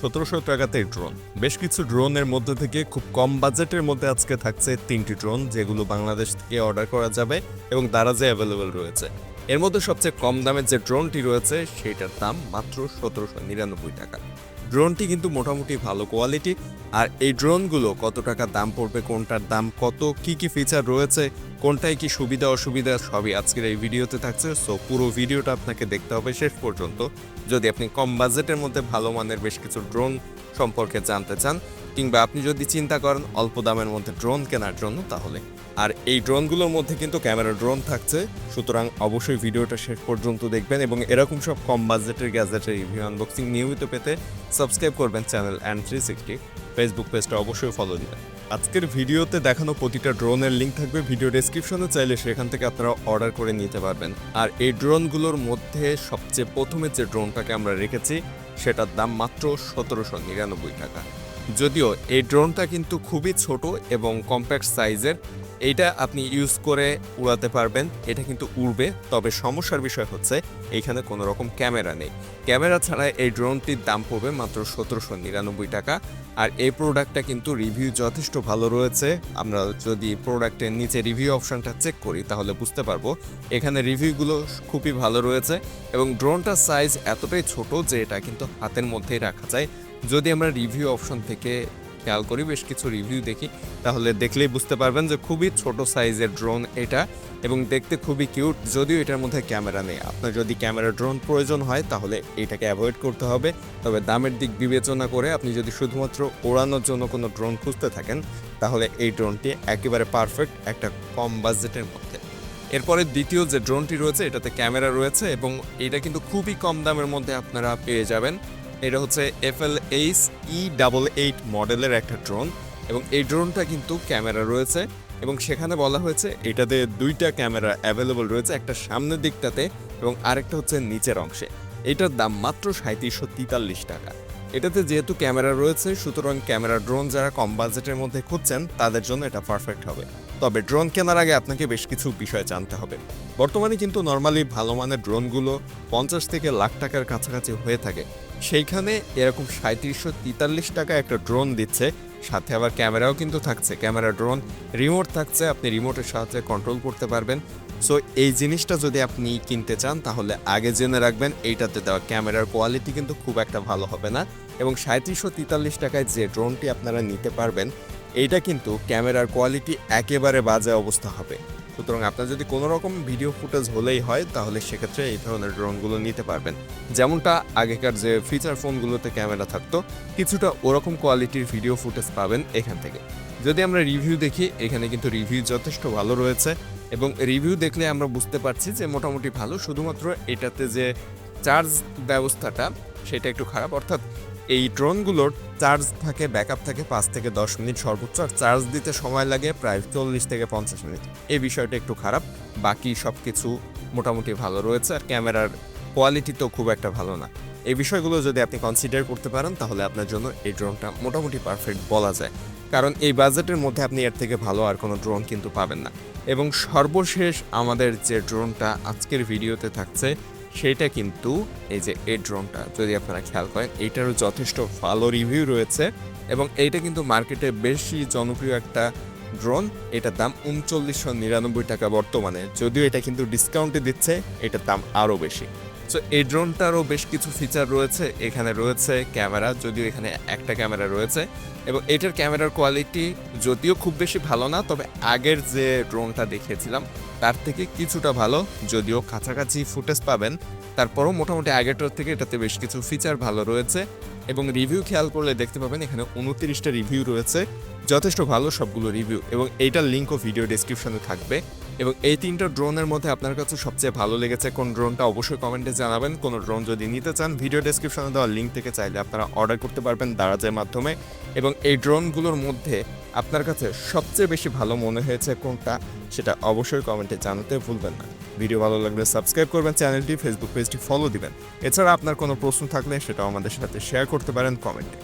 সতেরোশো টাকাতে ড্রোন। বেশ কিছু ড্রোনের মধ্যে থেকে খুব কম বাজেটের মধ্যে আজকে থাকছে তিনটি ড্রোন, যেগুলো বাংলাদেশ থেকে অর্ডার করা যাবে এবং দারাজে অ্যাভেলেবেল রয়েছে। এর মধ্যে সবচেয়ে কম দামের যে ড্রোনটি রয়েছে, সেটার দাম মাত্র সতেরোশো নিরানব্বই টাকা। ড্রোনটি কিন্তু মোটামুটি ভালো কোয়ালিটি আর এই ড্রোনগুলো কত টাকা দাম পড়বে, কোনটার দাম, কত, কি কি ফিচার রয়েছে কোনটায় কি সুবিধা, অসুবিধা সবই আজকের এই ভিডিওতে থাকছে। সো পুরো ভিডিওটা আপনাকে দেখতে হবে শেষ পর্যন্ত। যদি আপনি কম বাজেটের মধ্যে ভালো মানের বেশ কিছু ড্রোন সম্পর্কে জানতে চান কিংবা আপনি যদি চিন্তা করেন অল্প দামের মধ্যে ড্রোন কেনার জন্য, তাহলে। আর এই ড্রোনগুলোর মধ্যে কিন্তু ক্যামেরা ড্রোন থাকছে। সুতরাং অবশ্যই ভিডিওটা শেষ পর্যন্ত দেখবেন এবং এরকম সব কম বাজেটের গ্যাজেটের রিভিউ আনবক্সিং নিয়মিত পেতে সাবস্ক্রাইব করবেন channel and three sixty Facebook পেজটা অবশ্যই ফলো দিবেন। আজকের ভিডিওতে দেখানো প্রতিটা ড্রোনের লিঙ্ক থাকবে ভিডিও ডেসক্রিপশনে চাইলে সেখান থেকে আপনারা অর্ডার করে নিতে পারবেন। আর এই ড্রোনগুলোর মধ্যে সবচেয়ে প্রথমে যে ড্রোনটাকে আমরা রেখেছি, সেটার দাম মাত্র সতেরোশো নিরানব্বই টাকা। যদিও এই ড্রোনটা কিন্তু খুবই ছোট এবং কম্প্যাক্ট সাইজের এইটা আপনি ইউজ করে উড়াতে পারবেন, এটা কিন্তু উড়বে। তবে সমস্যার বিষয় হচ্ছে, এখানে কোনো রকম ক্যামেরা নেই। ক্যামেরা ছাড়া এই ড্রোনটির দাম পড়বে মাত্র সতেরোশো নিরানব্বই টাকা। আর এই প্রোডাক্টটা কিন্তু রিভিউ যথেষ্ট ভালো রয়েছে। আমরা যদি প্রোডাক্টের নিচে রিভিউ অপশানটা চেক করি, তাহলে বুঝতে পারব, এখানে রিভিউগুলো খুবই ভালো রয়েছে। এবং ড্রোনটার সাইজ এতটাই ছোট যে এটা কিন্তু হাতের মধ্যেই রাখা যায়। যদি আমরা রিভিউ অপশন থেকে খেয়াল করি, বেশ কিছু রিভিউ দেখি। তাহলে দেখলেই বুঝতে পারবেন যে খুবই ছোট সাইজের ড্রোন এটা এবং দেখতে খুবই কিউট যদিও এটার মধ্যে ক্যামেরা নেই। আপনার যদি ক্যামেরা ড্রোন প্রয়োজন হয়, তাহলে এটাকে অ্যাভয়েড করতে হবে। তবে দামের দিক বিবেচনা করে আপনি যদি শুধুমাত্র ওড়ানোর জন্য কোনো ড্রোন খুঁজতে থাকেন, তাহলে এই ড্রোনটি একেবারে পারফেক্ট একটা কম বাজেটের মধ্যে। এরপরে দ্বিতীয় যে ড্রোনটি রয়েছে, এটাতে ক্যামেরা রয়েছে এবং এটা কিন্তু খুবই কম দামের মধ্যে আপনারা পেয়ে যাবেন। এটা হচ্ছে F L H E double eight মডেলের একটা ড্রোন এবং এই ড্রোনটা কিন্তু ক্যামেরা রয়েছে এবং সেখানে বলা হয়েছে এটাতে দুইটা ক্যামেরা অ্যাভেলেবল রয়েছে, একটা সামনের দিকটাতে এবং আরেকটা হচ্ছে নিচের অংশে। এটার দাম মাত্র সাঁত্রিশশো তেতাল্লিশ টাকা। এটাতে যেহেতু ক্যামেরা রয়েছে, সুতরাং ক্যামেরা ড্রোন যারা কম বাজেটের মধ্যে খুঁজছেন, তাদের জন্য এটা পারফেক্ট হবে। তবে ড্রোন কেনার আগে আপনাকে বেশ কিছু বিষয় জানতে হবে। বর্তমানে কিন্তু নর্মালি ভালো মানের ড্রোনগুলো পঞ্চাশ থেকে লাখ টাকার কাছাকাছি হয়ে থাকে। সেইখানে এরকম সাঁত্রিশশো তেতাল্লিশ টাকা একটা ড্রোন দিচ্ছে, সাথে আবার ক্যামেরাও কিন্তু থাকছে। ক্যামেরা ড্রোন রিমোট থাকছে, আপনি রিমোটের সাহায্যে কন্ট্রোল করতে পারবেন। সো এই জিনিসটা যদি আপনি কিনতে চান, তাহলে আগে জেনে রাখবেন, এইটাতে দেওয়া ক্যামেরার কোয়ালিটি কিন্তু খুব একটা ভালো হবে না। এবং সাঁত্রিশশো তেতাল্লিশ টাকায় যে ড্রোনটি আপনারা নিতে পারবেন, এইটা কিন্তু ক্যামেরার কোয়ালিটি একেবারে বাজে অবস্থা হবে। সুতরাং আপনার যদি কোনো রকম ভিডিও ফুটেজ হলেই হয়, তাহলে সেক্ষেত্রে এই ধরনের ড্রোনগুলো নিতে পারবেন। যেমনটা আগেকার যে ফিচার ফোনগুলোতে ক্যামেরা থাকতো, কিছুটা ওরকম কোয়ালিটির ভিডিও ফুটেজ পাবেন এখান থেকে। যদি আমরা রিভিউ দেখি, এখানে কিন্তু রিভিউ যথেষ্ট ভালো রয়েছে এবং রিভিউ দেখলে আমরা বুঝতে পারছি যে মোটামুটি ভালো। শুধুমাত্র এটাতে যে চার্জ ব্যবস্থাটা, সেটা একটু খারাপ। অর্থাৎ এই ড্রোনগুলোর চার্জ থাকে, ব্যাকআপ থাকে পাঁচ থেকে দশ মিনিট সর্বোচ্চ, আর চার্জ দিতে সময় লাগে প্রায় চল্লিশ থেকে পঞ্চাশ মিনিট। এই বিষয়টা একটু খারাপ। বাকি সব কিছু মোটামুটি ভালো রয়েছে, আর ক্যামেরার কোয়ালিটি তো খুব একটা ভালো না। এই বিষয়গুলো যদি আপনি কনসিডার করতে পারেন, তাহলে আপনার জন্য এই ড্রোনটা মোটামুটি পারফেক্ট বলা যায়। কারণ এই বাজেটের মধ্যে আপনি এর থেকে ভালো আর কোনো ড্রোন কিন্তু পাবেন না। এবং সর্বশেষ আমাদের যে ড্রোনটা আজকের ভিডিওতে থাকছে সেটা কিন্তু এই যে এই ড্রোনটা যদি আপনারা খেয়াল করেন, এইটারও যথেষ্ট ভালো রিভিউ রয়েছে এবং এইটা কিন্তু মার্কেটে বেশি জনপ্রিয় একটা ড্রোন এটার দাম উনচল্লিশশো নিরানব্বই টাকা বর্তমানে। যদিও এটা কিন্তু ডিসকাউন্টে দিচ্ছে, এটার দাম আরও বেশি। সো এই ড্রোনটারও বেশ কিছু ফিচার রয়েছে। এখানে রয়েছে ক্যামেরা, যদিও এখানে একটা ক্যামেরা রয়েছে। এবং এটার ক্যামেরার কোয়ালিটি যদিও খুব বেশি ভালো না, তবে আগের যে ড্রোনটা দেখিয়েছিলাম, তার থেকে কিছুটা ভালো। যদিও কাছাকাছি ফুটেজ পাবেন, তারপরও মোটামুটি আগেরটার থেকে এটাতে বেশ কিছু ফিচার ভালো রয়েছে। এবং রিভিউ খেয়াল করলে দেখতে পাবেন, এখানে উনত্রিশটা রিভিউ রয়েছে। যথেষ্ট ভালো সবগুলো রিভিউ এবং এইটার লিঙ্কও ভিডিও ডেসক্রিপশনে থাকবে। এবং এই তিনটা ড্রোনের মধ্যে আপনার কাছে সবচেয়ে ভালো লেগেছে কোন ড্রোনটা অবশ্যই কমেন্টে জানাবেন। কোন ড্রোন যদি নিতে চান ভিডিও ডেসক্রিপশনে দেওয়া লিঙ্ক থেকে চাইলে আপনারা অর্ডার করতে পারবেন দারাজের মাধ্যমে। এবং এই ড্রোনগুলোর মধ্যে আপনার কাছে সবচেয়ে বেশি ভালো মনে হয়েছে কোনটা, সেটা অবশ্যই কমেন্টে জানাতে ভুলবেন না। ভিডিও ভালো লাগলে সাবস্ক্রাইব করবেন চ্যানেলটি ফেসবুক পেজটি ফলো দিবেন। এছাড়া আপনার কোনো প্রশ্ন থাকলে সেটাও আমাদের সাথে শেয়ার করতে পারেন কমেন্টে।